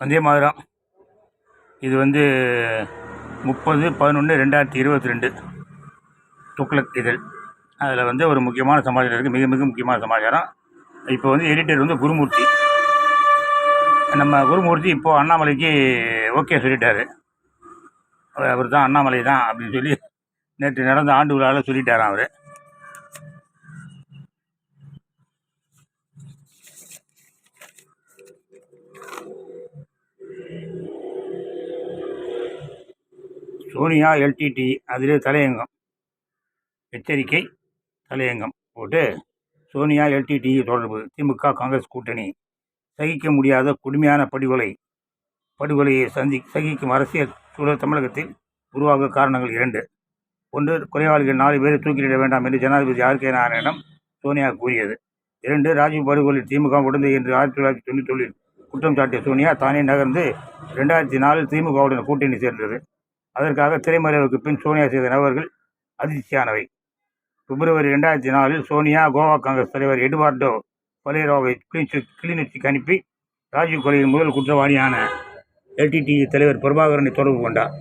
வந்தே மாதிரம். இது வந்து முப்பது பதினொன்று ரெண்டாயிரத்தி இருபத்தி ரெண்டு துக்ளக் இதழ். அதில் வந்து ஒரு முக்கியமான சமாச்சாரம் இருக்குது மிக மிக முக்கியமான சமாச்சாரம். இப்போ வந்து எடிட்டர் வந்து குருமூர்த்தி. நம்ம குருமூர்த்தி இப்போது அண்ணாமலைக்கு ஓகே சொல்லிட்டாரு. அவர் தான் அண்ணாமலை தான் அப்படின்னு சொல்லி நேற்று நடந்த ஆண்டு விழாவில் சொல்லிட்டாராம் அவர். சோனியா எல்டிடி அதிலே தலையங்கம். எச்சரிக்கை தலையங்கம் போட்டு சோனியா எல்டிடி தொடர்பு திமுக காங்கிரஸ் கூட்டணி. சகிக்க முடியாத கொடுமையான படுகொலை படுகொலையை சந்தி சகிக்கும் அரசியல் சூழல் தமிழகத்தில் உருவாக காரணங்கள் இரண்டு. ஒன்று கொலையாளிகள் நாலு பேரை தூக்கிலிட வேண்டாம் என்று ஜனாதிபதி ஆர். கே. நாராயணம் சோனியா கூறியது. இரண்டு ராஜீவ் படுகொலை திமுக உடந்தை என்று ஆயிரத்தி தொள்ளாயிரத்தி தொண்ணூற்றி குற்றம் சாட்டிய சோனியா தானே நகர்ந்து ரெண்டாயிரத்தி நாலில் திமுகவுடன் கூட்டணி சேர்ந்தது. அதற்காக திரைமறைவுக்கு பின் சோனியா செய்த நபர்கள் அதிர்ச்சியானவை. பிப்ரவரி ரெண்டாயிரத்தி நாலில் சோனியா கோவா காங்கிரஸ் தலைவர் எடுவார்டோ பலேரோவை கிளிநொச்சி கிளிநொச்சிக்கு அனுப்பி ராஜீவ் கொலையின் முதல் குற்றவாளியான எல்டிடிஇ தலைவர் பிரபாகரனை தொடர்பு கொண்டார்.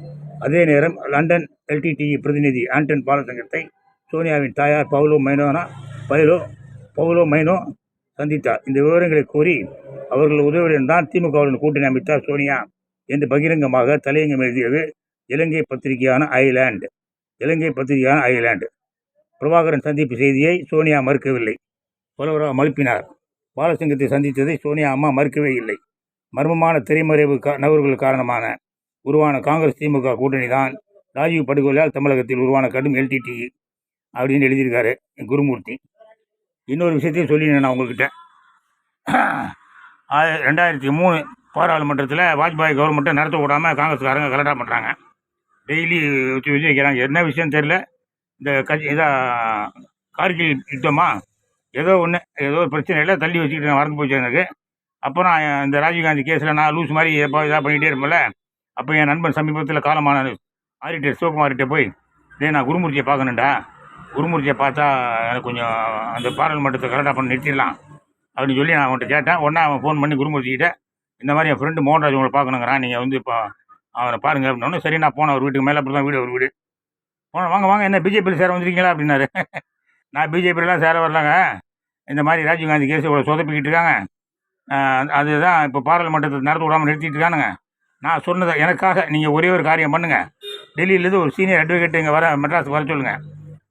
அதே நேரம் லண்டன் எல்டிடிஇ பிரதிநிதி ஆண்டன் பாலசங்கத்தை சோனியாவின் தாயார் பவுலோ மைனோனா பைலோ பவுலோ மைனோ சந்தித்தார். இந்த விவரங்களை கூறி அவர்கள் உதவியுடன் தான் திமுகவுடன் கூட்டணி அமைத்தார் சோனியா என்று பகிரங்கமாக தலையங்கம் எழுதியது இலங்கை பத்திரிகையான ஐலாண்டு. இலங்கை பத்திரிகையான ஐலாண்டு. பிரபாகரன் சந்திப்பு செய்தியை சோனியா மறுக்கவில்லை. புலவராக மழுப்பினார். பாலசிங்கத்தை சந்தித்ததை சோனியா அம்மா மறுக்கவே இல்லை. மர்மமான திரைமறைவு கா நபர்கள் காரணமான உருவான காங்கிரஸ் திமுக கூட்டணி தான் ராஜீவ் படுகொலையால் தமிழகத்தில் உருவான கடும் எல்டிடி அப்படின்னு எழுதியிருக்காரு குருமூர்த்தி. இன்னொரு விஷயத்தையும் சொல்லினேன் நான் உங்கள்கிட்ட ரெண்டாயிரத்தி மூணு பாராளுமன்றத்தில் வாஜ்பாய் கவர்மெண்ட்டை நடத்த விடாமல் காங்கிரஸ்காரங்க கலட்டா பண்ணுறாங்க டெய்லி வச்சு வச்சு வைக்கிறாங்க. என்ன விஷயம் தெரில இந்த கட்சி இதாக கார்கில் யுத்தமா? ஏதோ ஒன்று ஏதோ ஒரு இல்லை. தள்ளி வச்சுக்கிட்டு நான் மறந்து போச்சு எனக்கு. அப்புறம் இந்த ராஜீவ்காந்தி கேஸில் நான் லூஸ் மாதிரி எப்போ இதாக பண்ணிகிட்டே இருப்பேன்ல. அப்போ என் நண்பன் சமீபத்தில் காலமான ஆடிட்டர் சிவகுமார்கிட்ட போய் டேய் நான் குருமூர்த்தியை பார்க்கணுண்டா குருமூர்த்தியை பார்த்தா எனக்கு கொஞ்சம் அந்த பாராளுமன்றத்தை கரெக்டாக பண்ணி நிறுத்திடலாம். அப்படின்னு சொல்லி நான் அவன்கிட்ட கேட்டேன். உடனே அவன் ஃபோன் பண்ணி குருமூர்த்திக்கிட்ட இந்த மாதிரி என் ஃப்ரெண்டு மோகன்ராஜ் உங்களை பார்க்கணுங்கிறான். நீங்கள் வந்து இப்போ அவனை பாருங்க. அப்படின்னோடனே சரி நான் போனேன். ஒரு வீட்டுக்கு மேலே அப்படி தான் வீடு ஒரு வீடு. போனேன். வாங்க வாங்க. என்ன பிஜேபியில் சேர வந்திருக்கீங்களா? அப்படின்னாரு. நான் பிஜேபியிலாம் சேர வரலாங்க. இந்த மாதிரி ராஜீவ்காந்தி கேஸ் இவ்வளோ சொதப்பிக்கிட்டு இருக்காங்க. அதுதான் இப்போ பாராளுமன்றத்தை நடத்த விடாமல் நிறுத்திட்டு இருக்கானுங்க. நான் சொன்னதை எனக்காக நீங்கள் ஒரே ஒரு காரியம் பண்ணுங்கள் டெல்லியிலேருந்து ஒரு சீனியர் அட்வொகேட் இங்கே வர மெட்ராஸ் வர சொல்லுங்கள்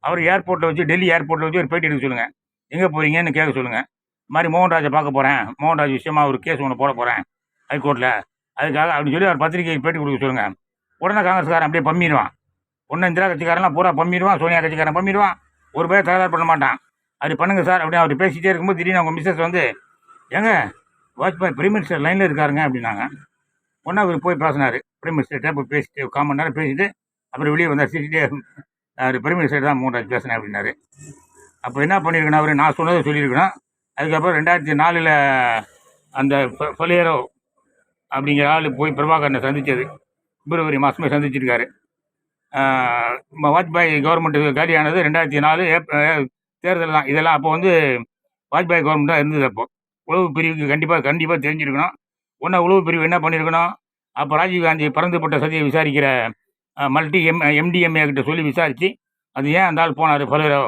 அவர் ஏர்போர்ட்டில் வச்சு டெல்லி ஏர்போர்ட்டில் வச்சு ஒரு பேட்டி எடுக்க சொல்லுங்கள் எங்கே போகிறீங்கன்னு கேட்க சொல்லுங்கள் இந்த மாதிரி மோகன்ராஜை பார்க்க போகிறேன் மோகன்ராஜ் விஷயமா ஒரு கேஸ் ஒன்று போட போகிறேன் ஹைகோர்ட்டில் அதுக்காக அப்படின்னு சொல்லி அவர் பத்திரிகைக்கு பேட்டி கொடுக்க சொல்லுங்கள் உடனே காங்கிரஸ்காரன் அப்படியே பம்மிடுவான். ஒன்று இந்திரா கட்சிக்காரன்லாம் பூரா பம்மிடுவான் சோனியா கட்சிக்காரன் பம்மிடுவான். ஒரு பேர் தகராறு பண்ண மாட்டான். அப்படி பண்ணுங்க சார் அப்படின்னு அவர் பேசிகிட்டே இருக்கும்போது திடீர்னு அவங்க மிஸ்ஸஸ் வந்து ஏங்க வாஜ்பாய் பிரைம் மினிஸ்டர் லைனில் இருக்காருங்க அப்படின்னாங்க. ஒன்றா அவர் போய் பேசினார். பிரைம் மினிஸ்டர்கிட்ட போய் பேசிட்டு கால் மணி நேரம் பேசிட்டு அப்புறம் வெளியே வந்தார் சிரிச்சிட்டே அவர் பிரைம் மினிஸ்டர் தான் மூன்றாவது பேசினேன் அப்படின்னாரு. அப்போ என்ன பண்ணியிருக்கணும் அவர்? நான் சொன்னதை சொல்லியிருக்கணும். அதுக்கப்புறம் ரெண்டாயிரத்தி நாலில் அந்த ஃபலியரோ அப்படிங்கிற ஆள் போய் பிரபாகரனை சந்தித்தது பிப்ரவரி மாதமே சந்திச்சிருக்காரு. வாஜ்பாய் கவர்மெண்ட்டு காலியானது ரெண்டாயிரத்தி நாலு தேர்தல் தான். இதெல்லாம் அப்போ வந்து வாஜ்பாய் கவர்மெண்ட்டாக தான் இருந்தது அப்போ. உளவு பிரிவுக்கு கண்டிப்பாக கண்டிப்பாக தெரிஞ்சிருக்கணும். ஒன்றா உளவு பிரிவு என்ன பண்ணியிருக்கணும் அப்போ ராஜீவ்காந்தி பறந்துபட்ட சதியை விசாரிக்கிற மல்டி எம் எம்டிஎம்ஏ கிட்ட சொல்லி விசாரித்து அது ஏன் அந்த ஆள் போனார்? பலரோ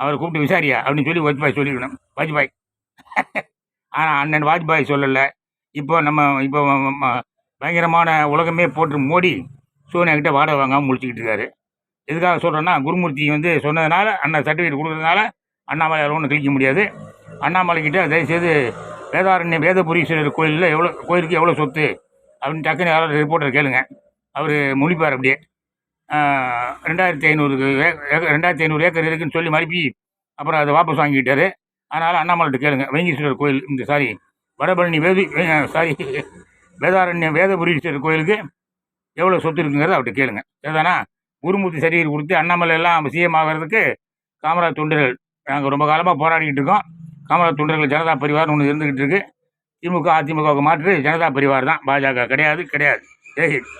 அவரை கூப்பிட்டு விசாரியா? அப்படின்னு சொல்லி வாஜ்பாய் சொல்லியிருக்கணும் வாஜ்பாய். ஆனால் அண்ணன் வாஜ்பாய் சொல்லலை. இப்போ நம்ம இப்போ பயங்கரமான உலகமே போட்டு மோடி சோனியா வாடகை வாங்காமல் முடிச்சுக்கிட்டு இருக்காரு. எதுக்காக சொல்கிறேன்னா குருமூர்த்தி வந்து சொன்னதுனால அண்ணன் சர்டிஃபிகேட் கொடுக்கறதுனால அண்ணாமலையால் ஒன்றும் கிழிக்க முடியாது. அண்ணாமலைக்கிட்ட தயவுசெய்து வேதாரண்ய வேதபுரீஸ்வரர் கோயிலில் எவ்வளோ கோயிலுக்கு எவ்வளோ சொத்து அப்படின்னு டக்குன்னு யாராவது ரிப்போர்ட்டர் கேளுங்க. அவர் மொழிப்பார் அப்படியே. ரெண்டாயிரத்தி ஐநூறு ரெண்டாயிரத்தி ஐநூறு ஏக்கர் இருக்குன்னு சொல்லி மறுப்பி அப்புறம் அதை வாபஸ் வாங்கிக்கிட்டாரு. அதனால் அண்ணாமலைகிட்ட கேளுங்க. வெங்கீஸ்வரர் கோயில் இந்த சாரி வடபழனி வேதி சாரி வேதாரண்யம் வேதபுரீஸ்வரர் கோயிலுக்கு எவ்வளோ சொத்து இருக்குங்கிறத அவர்கிட்ட கேளுங்க. சரிதானா? குருமூர்த்தி சர்டிஃபிகேட் கொடுத்து அண்ணாமலை எல்லாம் சிஎம் ஆகிறதுக்கு காமராஜ் தொண்டர்கள் நாங்கள் ரொம்ப காலமாக போராடிக்கிட்டு இருக்கோம். காமராஜ் தொண்டர்கள் ஜனதா பரிவார்னு ஒன்று இருந்துக்கிட்டு இருக்கு. திமுக அதிமுகவுக்கு மாற்று ஜனதா பரிவார் தான். பாஜக கிடையாது கிடையாது. ஜெய்ஹிந்த்